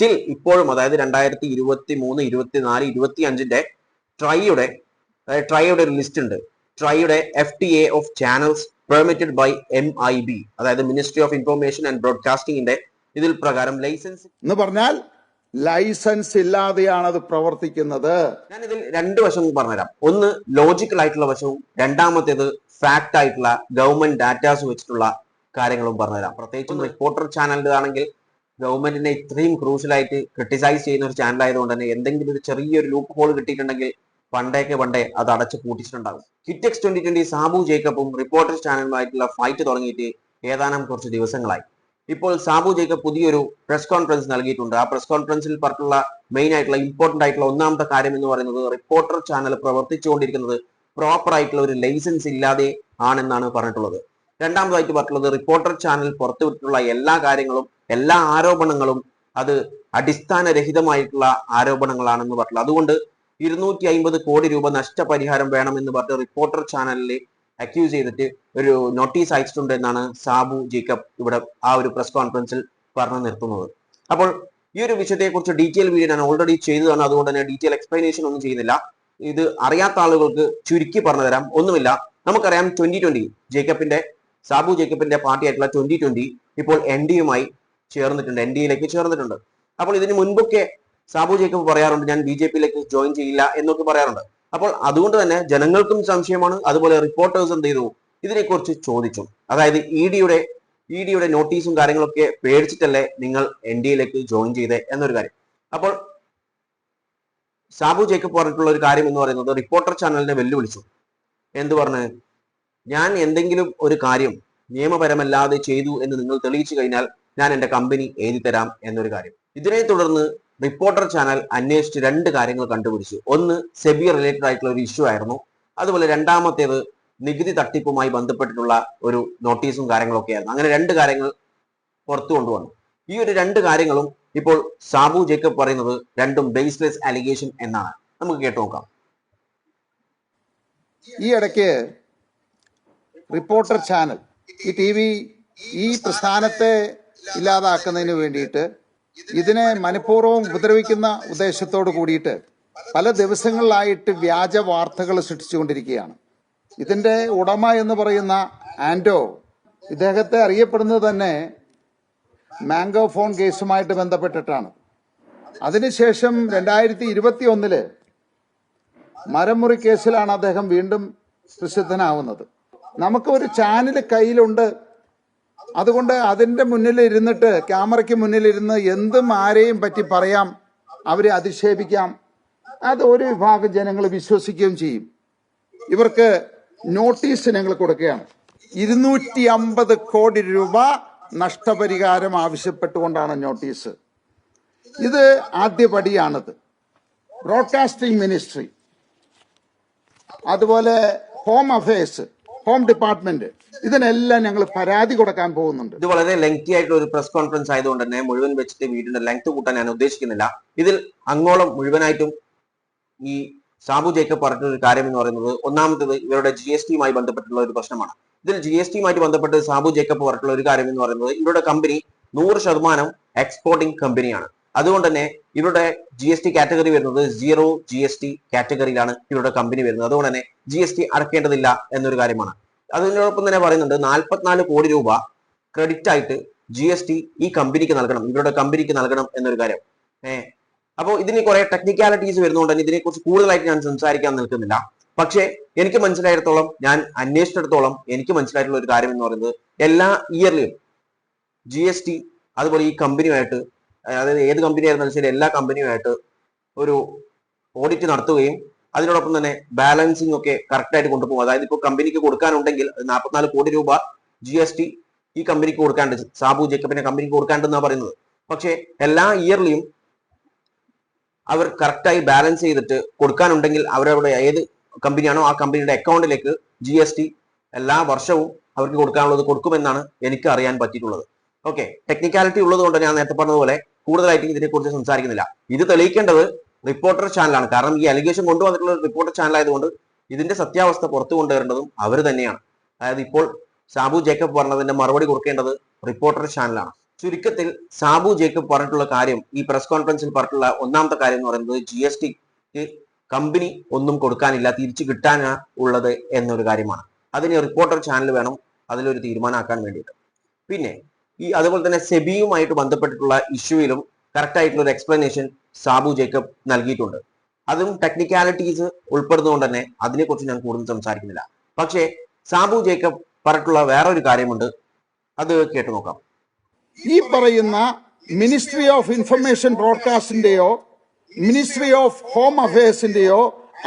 Still ഇപ്പോഴും അതായത് രണ്ടായിരത്തി ഇരുപത്തി മൂന്ന് ഇരുപത്തിനാല് ഇരുപത്തി അഞ്ചിന്റെ ട്രൈയുടെ അതായത് ട്രൈയുടെ ഒരു ലിസ്റ്റ് ഉണ്ട്. ട്രൈയുടെ F T A of channels permitted by M I B അതായത് മിനിസ്ട്രി ഓഫ് ഇൻഫർമേഷൻ ആൻഡ് ബ്രോഡ്കാസ്റ്റിംഗിന്റെ ഇതിൽ പ്രകാരം ലൈസൻസ് എന്ന് പറഞ്ഞാൽ ലൈസൻസ് ഇല്ലാതെയാണ് അത് പ്രവർത്തിക്കുന്നത്. ഞാൻ ഇതിൽ രണ്ട് വശം പറഞ്ഞുതരാം. ഒന്ന് ലോജിക്കൽ ആയിട്ടുള്ള വശവും രണ്ടാമത്തേത് ഫാക്ട് ആയിട്ടുള്ള ഗവൺമെന്റ് ഡാറ്റാസ് വെച്ചിട്ടുള്ള കാര്യങ്ങളും പറഞ്ഞുതരാം. പ്രത്യേകിച്ചും റിപ്പോർട്ടർ ചാനലിന്റെ ആണെങ്കിൽ ഗവൺമെന്റിനെ ഇത്രയും ക്രൂഷ്യലായിട്ട് ക്രിട്ടിസൈസ് ചെയ്യുന്ന ഒരു ചാനൽ ആയതുകൊണ്ട് തന്നെ എന്തെങ്കിലും ഒരു ചെറിയൊരു ലൂപ്പ് ഹോൾ കിട്ടിയിട്ടുണ്ടെങ്കിൽ പണ്ടേക്ക് പണ്ടേ അത് അടച്ചു പൂട്ടിച്ചിട്ടുണ്ടാകും. കിറ്റക്സ് ട്വന്റി ട്വന്റി സാബു ജേക്കബും റിപ്പോർട്ടേഴ്സ് ചാനലുമായിട്ടുള്ള ഫൈറ്റ് തുടങ്ങിയിട്ട് ഏതാനും കുറച്ച് ദിവസങ്ങളായി. ഇപ്പോൾ സാബു ജേക്കബ് പുതിയൊരു പ്രസ് കോൺഫറൻസ് നൽകിയിട്ടുണ്ട്. ആ പ്രസ് കോൺഫറൻസിൽ പറഞ്ഞിട്ടുള്ള മെയിൻ ആയിട്ടുള്ള ഇമ്പോർട്ടന്റ് ആയിട്ടുള്ള ഒന്നാമത്തെ കാര്യം എന്ന് പറയുന്നത് റിപ്പോർട്ടർ ചാനൽ പ്രവർത്തിച്ചുകൊണ്ടിരിക്കുന്നത് പ്രോപ്പർ ആയിട്ടുള്ള ഒരു ലൈസൻസ് ഇല്ലാതെ ആണെന്നാണ് പറഞ്ഞിട്ടുള്ളത്. രണ്ടാമതായിട്ട് പറഞ്ഞിട്ടുള്ളത് റിപ്പോർട്ടർ ചാനൽ പുറത്തുവിട്ടിട്ടുള്ള എല്ലാ കാര്യങ്ങളും എല്ലാ ആരോപണങ്ങളും അത് അടിസ്ഥാനരഹിതമായിട്ടുള്ള ആരോപണങ്ങളാണെന്ന് പറഞ്ഞു അതുകൊണ്ട് ഇരുന്നൂറ്റി അമ്പത് കോടി രൂപ നഷ്ടപരിഹാരം വേണമെന്ന് പറഞ്ഞ് റിപ്പോർട്ടർ ചാനലിൽ അക്യൂസ് ചെയ്തിട്ട് ഒരു നോട്ടീസ് അയച്ചിട്ടുണ്ട് എന്നാണ് സാബു ജേക്കബ് ഇവിടെ ആ ഒരു പ്രസ് കോൺഫറൻസിൽ പറഞ്ഞു നിർത്തുന്നത്. അപ്പോൾ ഈ ഒരു വിഷയത്തെക്കുറിച്ച് ഡീറ്റെയിൽ വീഡിയോ ഞാൻ ഓൾറെഡി ചെയ്തതാണ്. അതുകൊണ്ട് തന്നെ ഡീറ്റെയിൽ എക്സ്പ്ലനേഷൻ ഒന്നും ചെയ്യുന്നില്ല. ഇത് അറിയാത്ത ആളുകൾക്ക് ചുരുക്കി പറഞ്ഞു തരാം. ഒന്നുമില്ല. നമുക്കറിയാം ട്വന്റി ട്വന്റി ജേക്കബിന്റെ സാബു ജേക്കബിന്റെ പാർട്ടി ആയിട്ടുള്ള ട്വന്റി ട്വന്റി ഇപ്പോൾ എൻ ഡിയുമായി ചേർന്നിട്ടുണ്ട് എൻ ഡി എയിലേക്ക് ചേർന്നിട്ടുണ്ട്. അപ്പോൾ ഇതിന് മുൻപൊക്കെ സാബു ജേക്കബ് പറയാറുണ്ട് ഞാൻ ബി ജെ പിയിലേക്ക് ജോയിൻ ചെയ്യില്ല എന്നൊക്കെ പറയാറുണ്ട്. അപ്പോൾ അതുകൊണ്ട് തന്നെ ജനങ്ങൾക്കും സംശയമാണ് അതുപോലെ റിപ്പോർട്ടേഴ്സ് എന്ത് ചെയ്തു? ഇതിനെക്കുറിച്ച് ചോദിച്ചു. അതായത് ഇ ഡിയുടെ ഇ ഡിയുടെ നോട്ടീസും കാര്യങ്ങളൊക്കെ പേടിച്ചിട്ടല്ലേ നിങ്ങൾ എൻ ഡി എയിലേക്ക് ജോയിൻ ചെയ്തേ എന്നൊരു കാര്യം. അപ്പോൾ സാബു ജേക്കബ് പറഞ്ഞിട്ടുള്ള ഒരു കാര്യം എന്ന് പറയുന്നത് റിപ്പോർട്ടർ ചാനലിനെ വെല്ലുവിളിച്ചു. എന്ത് പറഞ്ഞ്? ഞാൻ എന്തെങ്കിലും ഒരു കാര്യം നിയമപരമല്ലാതെ ചെയ്തു എന്ന് നിങ്ങൾ തെളിയിച്ചു കഴിഞ്ഞാൽ ഞാൻ എന്റെ കമ്പനി എഴുതി തരാം എന്നൊരു കാര്യം. ഇതിനെ തുടർന്ന് റിപ്പോർട്ടർ ചാനൽ അന്വേഷിച്ച് രണ്ട് കാര്യങ്ങൾ കണ്ടുപിടിച്ചു. ഒന്ന് സെബി റിലേറ്റഡ് ആയിട്ടുള്ള ഒരു ഇഷ്യൂ ആയിരുന്നു. അതുപോലെ രണ്ടാമത്തേത് നികുതി തട്ടിപ്പുമായി ബന്ധപ്പെട്ടിട്ടുള്ള ഒരു നോട്ടീസും കാര്യങ്ങളൊക്കെ ആയിരുന്നു. അങ്ങനെ രണ്ട് കാര്യങ്ങൾ പുറത്തു കൊണ്ടുവന്നു. ഈ ഒരു രണ്ട് കാര്യങ്ങളും ഇപ്പോൾ സാബു ജേക്കബ് പറയുന്നത് രണ്ടും ബേസ്ലെസ് അലിഗേഷൻ എന്നാണ്. നമുക്ക് കേട്ടു നോക്കാം. ഈ ഇടയ്ക്ക് റിപ്പോർട്ടർ ചാനൽ ഈ ടി വി ഈ പ്രസ്ഥാനത്തെ ഇല്ലാതാക്കുന്നതിന് വേണ്ടിയിട്ട് ഇതിനെ മനഃപൂർവം ഉപദ്രവിക്കുന്ന ഉദ്ദേശത്തോട് കൂടിയിട്ട് പല ദിവസങ്ങളിലായിട്ട് വ്യാജ വാർത്തകൾ സൃഷ്ടിച്ചുകൊണ്ടിരിക്കുകയാണ്. ഇതിന്റെ ഉടമ എന്ന് പറയുന്ന ആൻഡോ ഇദ്ദേഹത്തെ അറിയപ്പെടുന്നത് തന്നെ മാംഗോ ഫോൺ കേസുമായിട്ട് ബന്ധപ്പെട്ടിട്ടാണ്. അതിനുശേഷം രണ്ടായിരത്തി ഇരുപത്തി ഒന്നിൽ മരമുറി കേസിലാണ് അദ്ദേഹം വീണ്ടും പ്രസിദ്ധനാവുന്നത്. നമുക്ക് ഒരു ചാനൽ കയ്യിലുണ്ട് അതുകൊണ്ട് അതിന്റെ മുന്നിൽ ഇരുന്നിട്ട് ക്യാമറയ്ക്ക് മുന്നിലിരുന്ന് എന്തും ആരെയും പറ്റി പറയാം അവരെ അധിക്ഷേപിക്കാം. അത് ഒരു വിഭാഗം ജനങ്ങൾ വിശ്വസിക്കുകയും ചെയ്യും. ഇവർക്ക് നോട്ടീസ് ഞങ്ങൾ കൊടുക്കുകയാണ്. ഇരുന്നൂറ്റി അമ്പത് കോടി രൂപ നഷ്ടപരിഹാരം ആവശ്യപ്പെട്ടുകൊണ്ടാണ് നോട്ടീസ്. ഇത് ആദ്യ ആദ്യപടിയാണത്. Broadcasting ministry. അതുപോലെ ഹോം അഫയേഴ്സ്. ഹോം ഡിപ്പാർട്ട്മെന്റ് ഇതിനെല്ലാം ഞങ്ങൾ പരാതി കൊടുക്കാൻ പോകുന്നുണ്ട്. ഇത് വളരെ ലെങ്തി ആയിട്ടുള്ള ഒരു പ്രസ് കോൺഫറൻസ് ആയതുകൊണ്ട് തന്നെ മുഴുവൻ വെച്ചിട്ട് വീടിന്റെ ലെങ്ത് കൂട്ടാൻ ഞാൻ ഉദ്ദേശിക്കുന്നില്ല. ഇതിൽ അങ്ങോളം മുഴുവനായിട്ടും ഈ സാബു ജേക്കബ് പറഞ്ഞ കാര്യം എന്ന് പറയുന്നത് ഒന്നാമത്തേത് ഇവരുടെ ജി എസ് ടിയുമായി ബന്ധപ്പെട്ടുള്ള ഒരു പ്രശ്നമാണ്. ഇതിൽ ജി എസ് ടിയുമായിട്ട് ബന്ധപ്പെട്ട് സാബു ജേക്കബ് പറഞ്ഞിട്ടുള്ള ഒരു കാര്യം എന്ന് പറയുന്നത് ഇവരുടെ കമ്പനി നൂറ് ശതമാനം എക്സ്പോർട്ടിംഗ് കമ്പനിയാണ് അതുകൊണ്ട് തന്നെ ഇവരുടെ ജി എസ് ടി കാറ്റഗറി വരുന്നത് സീറോ ജി എസ് ടി കാറ്റഗറിയിലാണ് ഇവരുടെ കമ്പനി വരുന്നത്. അതുകൊണ്ട് തന്നെ ജി എസ് ടി അടക്കേണ്ടതില്ല എന്നൊരു കാര്യമാണ്. അതിനോടൊപ്പം തന്നെ പറയുന്നുണ്ട് നാൽപ്പത്തിനാല് കോടി രൂപ ക്രെഡിറ്റ് ആയിട്ട് ജി എസ് ടി ഈ കമ്പനിക്ക് നൽകണം. ഇവരുടെ കമ്പനിക്ക് നൽകണം എന്നൊരു കാര്യം. ഏഹ് അപ്പോൾ ഇതിന് കുറെ ടെക്നിക്കാലിറ്റീസ് വരുന്നതുകൊണ്ട് തന്നെ ഇതിനെക്കുറിച്ച് കൂടുതലായിട്ട് ഞാൻ സംസാരിക്കാൻ നിൽക്കുന്നില്ല. പക്ഷേ എനിക്ക് മനസ്സിലായിടത്തോളം ഞാൻ അന്വേഷിച്ചിടത്തോളം എനിക്ക് മനസ്സിലായിട്ടുള്ള ഒരു കാര്യം എന്ന് പറയുന്നത് എല്ലാ ഇയർലിയും ജി അതുപോലെ ഈ കമ്പനിയുമായിട്ട് അതായത് ഏത് കമ്പനി ആയിരുന്നാലും ശരി എല്ലാ കമ്പനിയുമായിട്ട് ഒരു ഓഡിറ്റ് നടത്തുകയും അതിനോടൊപ്പം തന്നെ ബാലൻസിങ് ഒക്കെ കറക്റ്റ് ആയിട്ട് കൊണ്ടുപോകും. അതായത് ഇപ്പോൾ കമ്പനിക്ക് കൊടുക്കാനുണ്ടെങ്കിൽ നാൽപ്പത്തിനാല് കോടി രൂപ ജി എസ് ടി ഈ കമ്പനിക്ക് കൊടുക്കാണ്ട് സാബു ജേക്കബിന്റെ കമ്പനിക്ക് കൊടുക്കാണ്ടെന്നാണ് പറയുന്നത്. പക്ഷേ എല്ലാ ഇയർലിയും അവർ കറക്റ്റായി ബാലൻസ് ചെയ്തിട്ട് കൊടുക്കാനുണ്ടെങ്കിൽ അവരവിടെ ഏത് കമ്പനിയാണോ ആ കമ്പനിയുടെ അക്കൗണ്ടിലേക്ക് ജി എസ് ടി എല്ലാ വർഷവും അവർക്ക് കൊടുക്കാനുള്ളത് കൊടുക്കുമെന്നാണ് എനിക്ക് അറിയാൻ പറ്റിയിട്ടുള്ളത്. ഓക്കെ ടെക്നിക്കാലിറ്റി ഉള്ളത് കൊണ്ട് ഞാൻ നേരത്തെ പറഞ്ഞതുപോലെ കൂടുതലായിട്ട് ഇതിനെക്കുറിച്ച് സംസാരിക്കുന്നില്ല. ഇത് തെളിയിക്കേണ്ടത് റിപ്പോർട്ടർ ചാനലാണ്. കാരണം ഈ അലിഗേഷൻ കൊണ്ടുവന്നിട്ടുള്ള റിപ്പോർട്ടർ ചാനൽ ആയതുകൊണ്ട് ഇതിന്റെ സത്യാവസ്ഥ പുറത്തു കൊണ്ടുവരേണ്ടതും അവർ തന്നെയാണ്. അതായത് ഇപ്പോൾ സാബു ജേക്കബ് പറഞ്ഞതിന്റെ മറുപടി കൊടുക്കേണ്ടത് റിപ്പോർട്ടർ ചാനലാണ്. ചുരുക്കത്തിൽ സാബു ജേക്കബ് പറഞ്ഞിട്ടുള്ള കാര്യം ഈ പ്രസ് കോൺഫറൻസിൽ പറഞ്ഞിട്ടുള്ള ഒന്നാമത്തെ കാര്യം എന്ന് പറയുന്നത് ജി എസ് ടിക്ക് കമ്പനി ഒന്നും കൊടുക്കാനില്ല തിരിച്ചു കിട്ടാനാ ഉള്ളത് എന്നൊരു കാര്യമാണ്. അതിന് റിപ്പോർട്ടർ ചാനൽ വേണം അതിലൊരു തീരുമാനമാക്കാൻ വേണ്ടിയിട്ട്. പിന്നെ ഈ അതുപോലെ തന്നെ സെബിയുമായിട്ട് ബന്ധപ്പെട്ടിട്ടുള്ള ഇഷ്യൂയിലും കറക്റ്റ് ആയിട്ടുള്ള ഒരു എക്സ്പ്ലനേഷൻ സാബു ജേക്കബ് നൽകിയിട്ടുണ്ട്. അതും ടെക്നിക്കാലിറ്റീസ് ഉൾപ്പെടുന്നതുകൊണ്ട് തന്നെ അതിനെക്കുറിച്ച് ഞാൻ കൂടുതൽ സംസാരിക്കുന്നില്ല. പക്ഷേ സാബു ജേക്കബ് പറഞ്ഞിട്ടുള്ള വേറൊരു കാര്യമുണ്ട്. അത് കേട്ടു നോക്കാം. ഈ പറയുന്ന മിനിസ്ട്രി ഓഫ് ഇൻഫർമേഷൻ ബ്രോഡ്കാസ്റ്റിന്റെയോ മിനിസ്ട്രി ഓഫ് ഹോം അഫയേഴ്സിന്റെയോ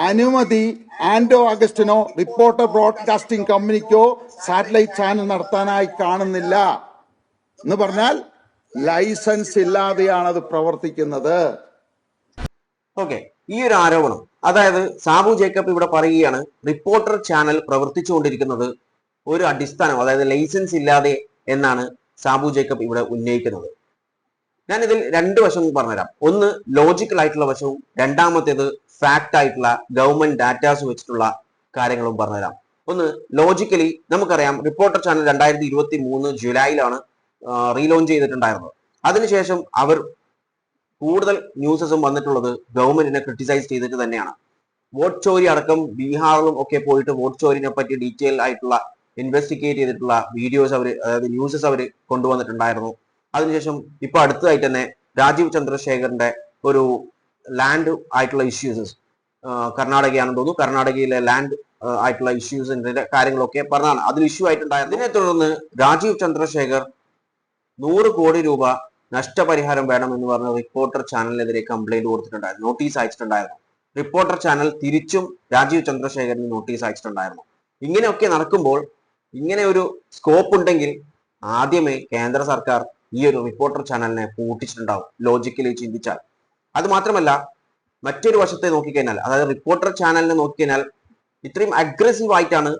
അനുമതി ആൻഡോ അഗസ്റ്റിനോ റിപ്പോർട്ടർ ബ്രോഡ്കാസ്റ്റിംഗ് കമ്പനിക്കോ സാറ്റലൈറ്റ് ചാനൽ നടത്താനായി കാണുന്നില്ല. എന്ന് പറഞ്ഞാൽ ലൈസൻസ് ഇല്ലാതെയാണ് അത് പ്രവർത്തിക്കുന്നത്. ഓക്കെ ഈ ഒരു ആരോപണം അതായത് സാബു ജേക്കബ് ഇവിടെ പറയുകയാണ് റിപ്പോർട്ടർ ചാനൽ പ്രവർത്തിച്ചുകൊണ്ടിരിക്കുന്നത് ഒരു അടിസ്ഥാനം അതായത് ലൈസൻസ് ഇല്ലാതെ എന്നാണ് സാബു ജേക്കബ് ഇവിടെ ഉന്നയിക്കുന്നത്. ഞാൻ ഇതിൽ രണ്ട് വശവും പറഞ്ഞുതരാം. ഒന്ന് ലോജിക്കൽ ആയിട്ടുള്ള വശവും രണ്ടാമത്തേത് ഫാക്റ്റ് ആയിട്ടുള്ള ഗവൺമെന്റ് ഡാറ്റാസ് വെച്ചിട്ടുള്ള കാര്യങ്ങളും പറഞ്ഞുതരാം. ഒന്ന് ലോജിക്കലി നമുക്കറിയാം റിപ്പോർട്ടർ ചാനൽ രണ്ടായിരത്തി ഇരുപത്തി മൂന്ന് ജൂലൈയിലാണ് റീലോഞ്ച് ചെയ്തിട്ടുണ്ടായിരുന്നത് അതിനുശേഷം അവർ കൂടുതൽ ന്യൂസസും വന്നിട്ടുള്ളത് ഗവൺമെന്റിനെ ക്രിട്ടിസൈസ് ചെയ്തിട്ട് തന്നെയാണ്. വോട്ട് ചോരി അടക്കം ബീഹാറിലും ഒക്കെ പോയിട്ട് വോട്ട് ചോരിനെ പറ്റി ഡീറ്റെയിൽ ആയിട്ടുള്ള ഇൻവെസ്റ്റിഗേറ്റ് ചെയ്തിട്ടുള്ള വീഡിയോസ് അവർ അതായത് ന്യൂസസ് അവർ കൊണ്ടുവന്നിട്ടുണ്ടായിരുന്നു. അതിനുശേഷം ഇപ്പൊ അടുത്തതായിട്ട് തന്നെ രാജീവ് ചന്ദ്രശേഖറിന്റെ ഒരു ലാൻഡ് ആയിട്ടുള്ള ഇഷ്യൂസസ് കർണാടകയാണെന്ന് തോന്നുന്നു. കർണാടകയിലെ ലാൻഡ് ആയിട്ടുള്ള ഇഷ്യൂസിന്റെ കാര്യങ്ങളൊക്കെ പറഞ്ഞതാണ്. അതിൽ ഇഷ്യൂ ആയിട്ടുണ്ടായിരുന്നു. ഇതിനെ തുടർന്ന് രാജീവ് ചന്ദ്രശേഖർ നൂറ് കോടി രൂപ നഷ്ടപരിഹാരം വേണം എന്ന് പറഞ്ഞ റിപ്പോർട്ടർ ചാനലിനെതിരെ കംപ്ലൈന്റ് കൊടുത്തിട്ടുണ്ടായിരുന്നു. നോട്ടീസ് അയച്ചിട്ടുണ്ടായിരുന്നു. റിപ്പോർട്ടർ ചാനൽ തിരിച്ചും രാജീവ് ചന്ദ്രശേഖരന് നോട്ടീസ് അയച്ചിട്ടുണ്ടായിരുന്നു. ഇങ്ങനെയൊക്കെ നടക്കുമ്പോൾ ഇങ്ങനെ ഒരു സ്കോപ്പ് ഉണ്ടെങ്കിൽ ആദ്യമേ കേന്ദ്ര സർക്കാർ ഈ ഒരു റിപ്പോർട്ടർ ചാനലിനെ പൂട്ടിച്ചിട്ടുണ്ടാവും. ലോജിക്കലി ചിന്തിച്ചാൽ. അത് മാത്രമല്ല മറ്റൊരു വശത്തെ നോക്കിക്കഴിഞ്ഞാൽ അതായത് റിപ്പോർട്ടർ ചാനലിനെ നോക്കിക്കഴിഞ്ഞാൽ ഇത്രയും അഗ്രസീവ് ആയിട്ടാണ്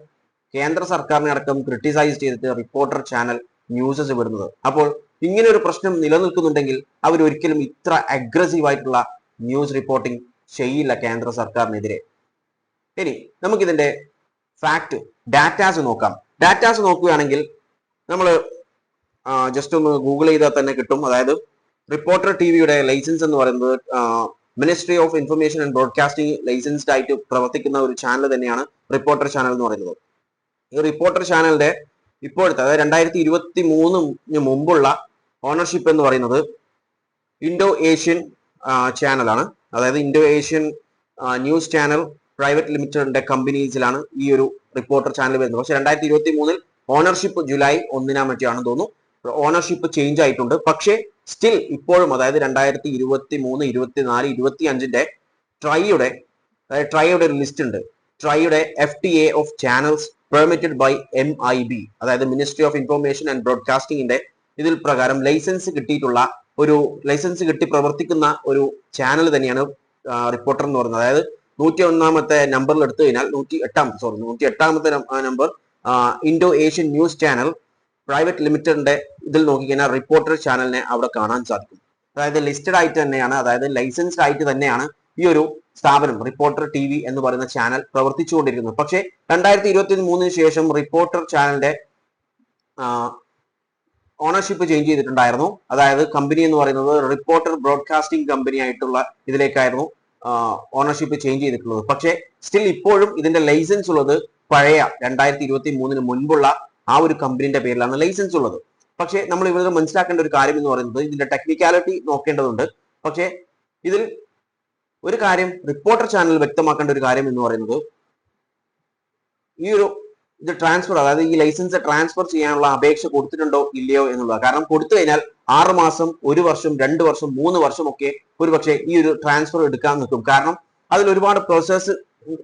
കേന്ദ്ര സർക്കാരിനെ അടക്കം ക്രിട്ടിസൈസ് ചെയ്തിട്ട് റിപ്പോർട്ടർ ചാനൽ ന്യൂസസ് വിടുന്നത് അപ്പോൾ ഇങ്ങനെ ഒരു പ്രശ്നം നിലനിൽക്കുന്നുണ്ടെങ്കിൽ അവർ ഒരിക്കലും ഇത്ര അഗ്രസീവ് ആയിട്ടുള്ള ന്യൂസ് റിപ്പോർട്ടിംഗ് ചെയ്യില്ല കേന്ദ്ര സർക്കാരിനെതിരെ. ഇനി നമുക്കിതിന്റെ ഫാക്ട് ഡാറ്റാസ് നോക്കാം. ഡാറ്റാസ് നോക്കുകയാണെങ്കിൽ നമ്മൾ ജസ്റ്റ് ഒന്ന് ഗൂഗിൾ ചെയ്താൽ തന്നെ കിട്ടും. അതായത് റിപ്പോർട്ടർ ടി വിയുടെ ലൈസൻസ് എന്ന് പറയുന്നത് ministry of information and broadcasting licensed ആയിട്ട് പ്രവർത്തിക്കുന്ന ഒരു ചാനൽ തന്നെയാണ് റിപ്പോർട്ടർ ചാനൽ എന്ന് പറയുന്നത്. ഈ റിപ്പോർട്ടർ ചാനലിന്റെ ഇപ്പോഴത്തെ അതായത് രണ്ടായിരത്തി ഇരുപത്തി മൂന്നിന് മുമ്പുള്ള ഓണർഷിപ്പ് എന്ന് പറയുന്നത് ഇൻഡോ ഏഷ്യൻ ചാനലാണ് അതായത് Indo Asian news channel private ലിമിറ്റഡിന്റെ കമ്പനീസിലാണ് ഈ ഒരു റിപ്പോർട്ടർ ചാനൽ വരുന്നത്. പക്ഷെ രണ്ടായിരത്തി ഇരുപത്തി മൂന്നിൽ ഓണർഷിപ്പ് ജൂലൈ ഒന്നിനാ മറ്റാണെന്ന് തോന്നുന്നു. ഓണർഷിപ്പ് ചേഞ്ച് ആയിട്ടുണ്ട്. പക്ഷേ സ്റ്റിൽ ഇപ്പോഴും അതായത് രണ്ടായിരത്തി ഇരുപത്തി മൂന്ന് ഇരുപത്തിനാല് ഇരുപത്തി അഞ്ചിന്റെ ട്രൈയുടെ അതായത് ട്രൈയുടെ ഒരു ലിസ്റ്റ് ഉണ്ട്. ട്രൈയുടെ F T A of channels permitted by M I B അതായത് മിനിസ്ട്രി ഓഫ് ഇൻഫർമേഷൻ ആൻഡ് ബ്രോഡ്കാസ്റ്റിംഗിന്റെ ഇതിൽ പ്രകാരം ലൈസൻസ് കിട്ടിയിട്ടുള്ള ഒരു ലൈസൻസ് കിട്ടി പ്രവർത്തിക്കുന്ന ഒരു ചാനൽ തന്നെയാണ് റിപ്പോർട്ടർ എന്ന് പറയുന്നത്. അതായത് നൂറ്റി ഒന്നാമത്തെ നമ്പറിൽ എടുത്തു കഴിഞ്ഞാൽ നൂറ്റി എട്ടാമത്തെ സോറി നൂറ്റി എട്ടാമത്തെ number Indo Asian news channel private ലിമിറ്റഡിന്റെ ഇതിൽ നോക്കിക്കഴിഞ്ഞാൽ റിപ്പോർട്ടർ ചാനലിനെ അവിടെ കാണാൻ സാധിക്കും. അതായത് ലിസ്റ്റഡ് ആയിട്ട് തന്നെയാണ് അതായത് ലൈസൻസ്ഡ് ആയിട്ട് തന്നെയാണ് ഈ ഒരു സ്ഥാപനം റിപ്പോർട്ടർ ടി വി എന്ന് പറയുന്ന ചാനൽ പ്രവർത്തിച്ചുകൊണ്ടിരിക്കുന്നത് പക്ഷേ രണ്ടായിരത്തി ഇരുപത്തി മൂന്നിന് ശേഷം റിപ്പോർട്ടർ ചാനലിന്റെ ഓണർഷിപ്പ് ചേഞ്ച് ചെയ്തിട്ടുണ്ടായിരുന്നു. അതായത് കമ്പനി എന്ന് പറയുന്നത് റിപ്പോർട്ടർ ബ്രോഡ്കാസ്റ്റിംഗ് കമ്പനി ആയിട്ടുള്ള ഇതിലേക്കായിരുന്നു ഓണർഷിപ്പ് ചേഞ്ച് ചെയ്തിട്ടുള്ളത്. പക്ഷേ സ്റ്റിൽ ഇപ്പോഴും ഇതിന്റെ ലൈസൻസ് ഉള്ളത് പഴയ രണ്ടായിരത്തി ഇരുപത്തി മൂന്നിന് മുൻപുള്ള ആ ഒരു കമ്പനിന്റെ പേരിലാണ് ലൈസൻസ് ഉള്ളത്. പക്ഷേ നമ്മൾ ഇവിടെ മനസ്സിലാക്കേണ്ട ഒരു കാര്യം എന്ന് പറയുന്നത് ഇതിന്റെ ടെക്നിക്കാലിറ്റി നോക്കേണ്ടതുണ്ട്. പക്ഷേ ഇതിൽ ഒരു കാര്യം റിപ്പോർട്ടർ ചാനൽ വ്യക്തമാക്കേണ്ട ഒരു കാര്യം എന്ന് പറയുന്നത് ഈ ഒരു ഇത് ട്രാൻസ്ഫർ അതായത് ഈ ലൈസൻസ് ട്രാൻസ്ഫർ ചെയ്യാനുള്ള അപേക്ഷ കൊടുത്തിട്ടുണ്ടോ ഇല്ലയോ എന്നുള്ളത് കാരണം കൊടുത്തു കഴിഞ്ഞാൽ ആറ് മാസം ഒരു വർഷം രണ്ട് വർഷം മൂന്ന് വർഷം ഒക്കെ ഒരുപക്ഷെ ഈ ഒരു ട്രാൻസ്ഫർ എടുക്കാൻ നിൽക്കും. കാരണം അതിൽ ഒരുപാട് പ്രോസസ്സ്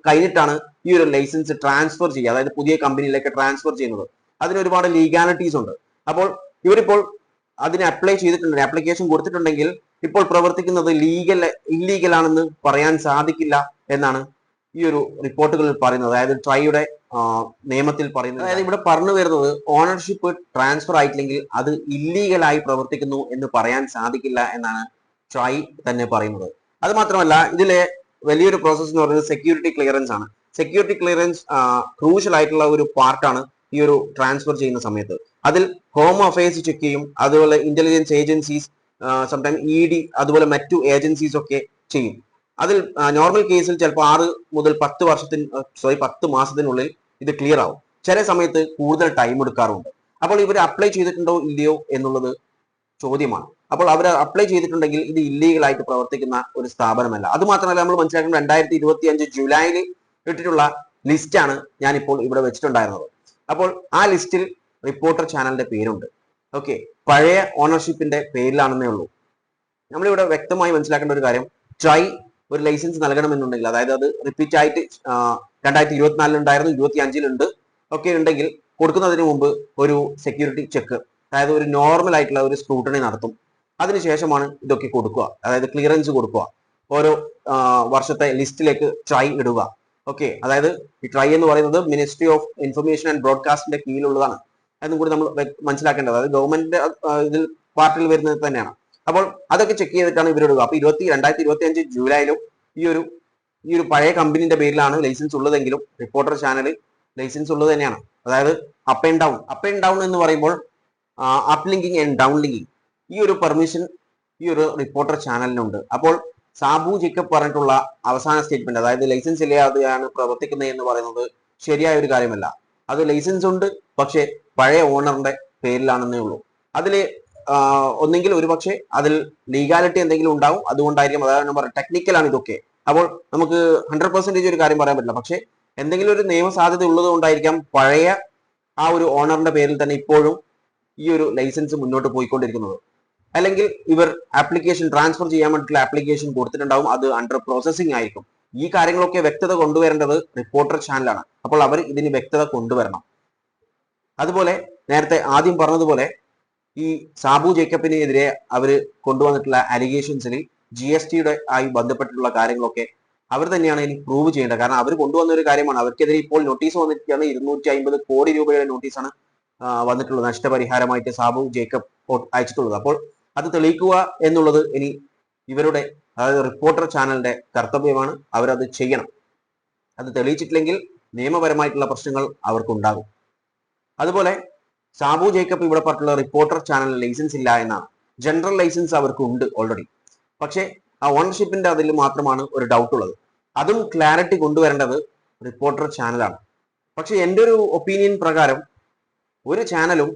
കഴിഞ്ഞിട്ടാണ് ഈ ഒരു ലൈസൻസ് ട്രാൻസ്ഫർ ചെയ്യുക. അതായത് പുതിയ കമ്പനിയിലേക്ക് ട്രാൻസ്ഫർ ചെയ്യുന്നത്. അതിന് ഒരുപാട് ലീഗാലിറ്റീസ് ഉണ്ട്. അപ്പോൾ ഇവരിപ്പോൾ അതിന് അപ്ലൈ ചെയ്തിട്ടുണ്ട് ആപ്ലിക്കേഷൻ കൊടുത്തിട്ടുണ്ടെങ്കിൽ ഇപ്പോൾ പ്രവർത്തിക്കുന്നത് ലീഗൽ ഇല്ലീഗൽ ആണെന്ന് പറയാൻ സാധിക്കില്ല എന്നാണ് ഈ ഒരു റിപ്പോർട്ടുകളിൽ പറയുന്നത്. അതായത് ട്രൈയുടെ നിയമത്തിൽ പറയുന്നത്. അതായത് ഇവിടെ പറഞ്ഞു വരുന്നത് ഓണർഷിപ്പ് ട്രാൻസ്ഫർ ആയിട്ടില്ലെങ്കിൽ അത് ഇല്ലീഗലായി പ്രവർത്തിക്കുന്നു എന്ന് പറയാൻ സാധിക്കില്ല എന്നാണ് ട്രൈ തന്നെ പറയുന്നത്. അത് മാത്രമല്ല ഇതിലെ വലിയൊരു പ്രോസസ് എന്ന് പറയുന്നത് സെക്യൂരിറ്റി ക്ലിയറൻസ് ആണ്. സെക്യൂരിറ്റി ക്ലിയറൻസ് ക്രൂഷ്യൽ ആയിട്ടുള്ള ഒരു പാർട്ടാണ് ഈ ഒരു ട്രാൻസ്ഫർ ചെയ്യുന്ന സമയത്ത്. അതിൽ ഹോം അഫയേഴ്സ് ചെക്ക് ചെയ്യും. അതുപോലെ intelligence agencies sometime E D അതുപോലെ മറ്റു ഏജൻസീസ് ഒക്കെ ചെയ്യും. അതിൽ നോർമൽ കേസിൽ ചിലപ്പോൾ ആറ് മുതൽ പത്ത് വർഷത്തിന് സോറി പത്ത് മാസത്തിനുള്ളിൽ ഇത് ക്ലിയർ ആവും. ചില സമയത്ത് കൂടുതൽ ടൈം എടുക്കാറുണ്ട്. അപ്പോൾ ഇവർ അപ്ലൈ ചെയ്തിട്ടുണ്ടോ ഇല്ലയോ എന്നുള്ളത് ചോദ്യമാണ്. അപ്പോൾ അവർ അപ്ലൈ ചെയ്തിട്ടുണ്ടെങ്കിൽ ഇത് ഇല്ലീഗൽ ആയിട്ട് പ്രവർത്തിക്കുന്ന ഒരു സ്ഥാപനമല്ല. അത് മാത്രമല്ല നമ്മൾ മനസ്സിലാക്കുന്നത് രണ്ടായിരത്തി ഇരുപത്തി അഞ്ച് ജൂലൈയിൽ ഇട്ടിട്ടുള്ള ലിസ്റ്റാണ് ഞാനിപ്പോൾ ഇവിടെ വെച്ചിട്ടുണ്ടായിരുന്നത്. അപ്പോൾ ആ ലിസ്റ്റിൽ റിപ്പോർട്ടർ ചാനലിന്റെ പേരുണ്ട്. ഓക്കെ പഴയ ഓണർഷിപ്പിന്റെ പേരിലാണെന്നേ ഉള്ളൂ. നമ്മളിവിടെ വ്യക്തമായി മനസ്സിലാക്കേണ്ട ഒരു കാര്യം ട്രൈ ഒരു ലൈസൻസ് നൽകണമെന്നുണ്ടെങ്കിൽ അതായത് അത് റിപ്പീറ്റ് ആയിട്ട് രണ്ടായിരത്തി ഇരുപത്തിനാലിൽ ഉണ്ടായിരുന്നു ഇരുപത്തി അഞ്ചിലുണ്ട് ഒക്കെ ഉണ്ടെങ്കിൽ കൊടുക്കുന്നതിന് മുമ്പ് ഒരു സെക്യൂരിറ്റി ചെക്ക് അതായത് ഒരു നോർമൽ ആയിട്ടുള്ള ഒരു സ്ക്രൂട്ടണി നടത്തും. അതിനുശേഷമാണ് ഇതൊക്കെ കൊടുക്കുക. അതായത് ക്ലിയറൻസ് കൊടുക്കുക. ഓരോ വർഷത്തെ ലിസ്റ്റിലേക്ക് ട്രൈ ഇടുക. ഓക്കെ അതായത് ഈ ട്രൈ എന്ന് പറയുന്നത് മിനിസ്ട്രി ഓഫ് ഇൻഫർമേഷൻ ആൻഡ് ബ്രോഡ്കാസ്റ്റിന്റെ കീഴിലുള്ളതാണ്. അതും കൂടി നമ്മൾ മനസ്സിലാക്കേണ്ടത്. അതായത് ഗവൺമെന്റിന്റെ ഇതിൽ പാർട്ടിയിൽ വരുന്നത് തന്നെയാണ്. അപ്പോൾ അതൊക്കെ ചെക്ക് ചെയ്തിട്ടാണ് ഇവരോട് അപ്പൊ ഇരുപത്തി രണ്ടായിരത്തി ഇരുപത്തി അഞ്ച് ജൂലൈയിലും ഈ ഒരു ഈ ഒരു പഴയ കമ്പനിന്റെ പേരിലാണ് ലൈസൻസ് ഉള്ളതെങ്കിലും റിപ്പോർട്ടർ ചാനൽ ലൈസൻസ് ഉള്ളത് തന്നെയാണ്. അതായത് up and down up and down എന്ന് പറയുമ്പോൾ up linking and down linking ഈ ഒരു പെർമിഷൻ ഈ ഒരു റിപ്പോർട്ടർ ചാനലിനുണ്ട് അപ്പോൾ സാബു ജേക്കബ് പറഞ്ഞിട്ടുള്ള അവസാന സ്റ്റേറ്റ്മെന്റ് അതായത് ലൈസൻസ് ഇല്ലാതെയാണ് പ്രവർത്തിക്കുന്നത് എന്ന് പറയുന്നത് ശരിയായ ഒരു കാര്യമല്ല. അത് ലൈസൻസ് ഉണ്ട് പക്ഷേ പഴയ ഓണറിന്റെ പേരിലാണെന്നേ ഉള്ളൂ. അതിൽ ഒന്നെങ്കിൽ ഒരുപക്ഷെ അതിൽ ലീഗാലിറ്റി എന്തെങ്കിലും ഉണ്ടാവും. അതുകൊണ്ടായിരിക്കും അതാണ് നമ്പർ ടെക്നിക്കലാണ് ഇതൊക്കെ. അപ്പോൾ നമുക്ക് ഹൺഡ്രഡ് പെർസെന്റേജ് ഒരു കാര്യം പറയാൻ പറ്റില്ല. പക്ഷേ എന്തെങ്കിലും ഒരു നിയമസാധ്യത ഉള്ളത് കൊണ്ടായിരിക്കാം പഴയ ആ ഒരു ഓണറിന്റെ പേരിൽ തന്നെ ഇപ്പോഴും ഈ ഒരു ലൈസൻസ് മുന്നോട്ട് പോയിക്കൊണ്ടിരിക്കുന്നത്. അല്ലെങ്കിൽ ഇവർ ആപ്ലിക്കേഷൻ ട്രാൻസ്ഫർ ചെയ്യാൻ വേണ്ടിയിട്ടുള്ള ആപ്ലിക്കേഷൻ കൊടുത്തിട്ടുണ്ടാവും. അത് അണ്ടർ പ്രോസസ്സിംഗ് ആയിരിക്കും. ഈ കാര്യങ്ങളൊക്കെ വ്യക്തത കൊണ്ടുവരേണ്ടത് റിപ്പോർട്ടർ ചാനലാണ് അപ്പോൾ അവർ ഇതിന് വ്യക്തത കൊണ്ടുവരണം. അതുപോലെ നേരത്തെ ആദ്യം പറഞ്ഞതുപോലെ ഈ സാബു ജേക്കബിനെതിരെ അവർ കൊണ്ടുവന്നിട്ടുള്ള അലിഗേഷൻസിൽ ജി എസ് ടിയുടെ ആയി ബന്ധപ്പെട്ടിട്ടുള്ള കാര്യങ്ങളൊക്കെ അവർ തന്നെയാണ് ഇനി പ്രൂവ് ചെയ്യേണ്ടത്. കാരണം അവർ കൊണ്ടുവന്ന ഒരു കാര്യമാണ്. അവർക്കെതിരെ ഇപ്പോൾ നോട്ടീസ് വന്നിരിക്കുകയാണ്. ഇരുന്നൂറ്റി അമ്പത് കോടി രൂപയുടെ നോട്ടീസാണ് വന്നിട്ടുള്ളത്. നഷ്ടപരിഹാരമായിട്ട് സാബു ജേക്കബ് അയച്ചിട്ടുള്ളത്. അപ്പോൾ അത് തെളിയിക്കുക എന്നുള്ളത് ഇനി ഇവരുടെ അതായത് റിപ്പോർട്ടർ ചാനലിന്റെ കർത്തവ്യമാണ്. അവരത് ചെയ്യണം. അത് തെളിയിച്ചിട്ടില്ലെങ്കിൽ നിയമപരമായിട്ടുള്ള പ്രശ്നങ്ങൾ അവർക്കുണ്ടാകും. അതുപോലെ സാബു ജേക്കബ് ഇവിടെ പറഞ്ഞിട്ടുള്ള റിപ്പോർട്ടർ ചാനലിന് ലൈസൻസ് ഇല്ല എന്നാണ് ജനറൽ ലൈസൻസ് അവർക്ക് ഉണ്ട് ഓൾറെഡി പക്ഷേ ആ ഓണർഷിപ്പിന്റെ അതിൽ മാത്രമാണ് ഒരു ഡൗട്ട് ഉള്ളത്. അതും ക്ലാരിറ്റി കൊണ്ടുവരേണ്ടത് റിപ്പോർട്ടർ ചാനലാണ് പക്ഷെ എന്റെ ഒരു ഒപ്പീനിയൻ പ്രകാരം ഒരു ചാനലും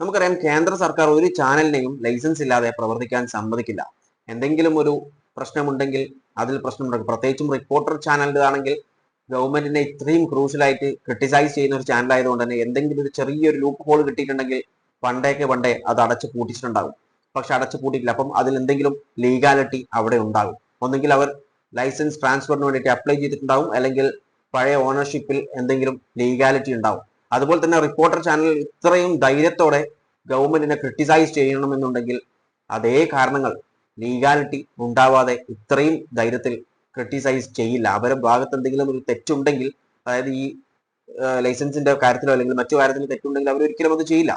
നമുക്കറിയാം കേന്ദ്ര സർക്കാർ ഒരു ചാനലിനെയും ലൈസൻസ് ഇല്ലാതെ പ്രവർത്തിക്കാൻ സമ്മതിക്കില്ല. എന്തെങ്കിലും ഒരു പ്രശ്നമുണ്ടെങ്കിൽ അതിൽ പ്രശ്നമുണ്ടാകും പ്രത്യേകിച്ചും റിപ്പോർട്ടർ ചാനലിന്റെ ആണെങ്കിൽ ഗവൺമെന്റിനെ ഇത്രയും ക്രൂഷ്യലായിട്ട് ക്രിട്ടിസൈസ് ചെയ്യുന്ന ഒരു ചാനൽ ആയതുകൊണ്ട് തന്നെ എന്തെങ്കിലും ഒരു ചെറിയൊരു ലൂപ്പ് ഹോൾ കിട്ടിയിട്ടുണ്ടെങ്കിൽ പണ്ടേക്ക് പണ്ടേ അത് അടച്ചു പൂട്ടിച്ചിട്ടുണ്ടാകും പക്ഷെ അടച്ചു പൂട്ടിയില്ല അപ്പം അതിൽ എന്തെങ്കിലും ലീഗാലിറ്റി അവിടെ ഉണ്ടാകും. ഒന്നെങ്കിൽ അവർ ലൈസൻസ് ട്രാൻസ്ഫറിന് വേണ്ടിയിട്ട് അപ്ലൈ ചെയ്തിട്ടുണ്ടാവും. അല്ലെങ്കിൽ പഴയ ഓണർഷിപ്പിൽ എന്തെങ്കിലും ലീഗാലിറ്റി ഉണ്ടാവും. അതുപോലെ തന്നെ റിപ്പോർട്ടർ ചാനൽ ഇത്രയും ധൈര്യത്തോടെ ഗവൺമെന്റിനെ ക്രിട്ടിസൈസ് ചെയ്യണമെന്നുണ്ടെങ്കിൽ അതേ കാരണങ്ങൾ ലീഗാലിറ്റി ഉണ്ടാവാതെ ഇത്രയും ധൈര്യത്തിൽ ക്രിട്ടിസൈസ് ചെയ്യില്ല. അവരുടെ ഭാഗത്ത് എന്തെങ്കിലും ഒരു തെറ്റുണ്ടെങ്കിൽ അതായത് ഈ ലൈസൻസിന്റെ കാര്യത്തിലോ അല്ലെങ്കിൽ മറ്റു കാര്യത്തിലോ തെറ്റുണ്ടെങ്കിൽ അവർ ഒരിക്കലും അത് ചെയ്യില്ല.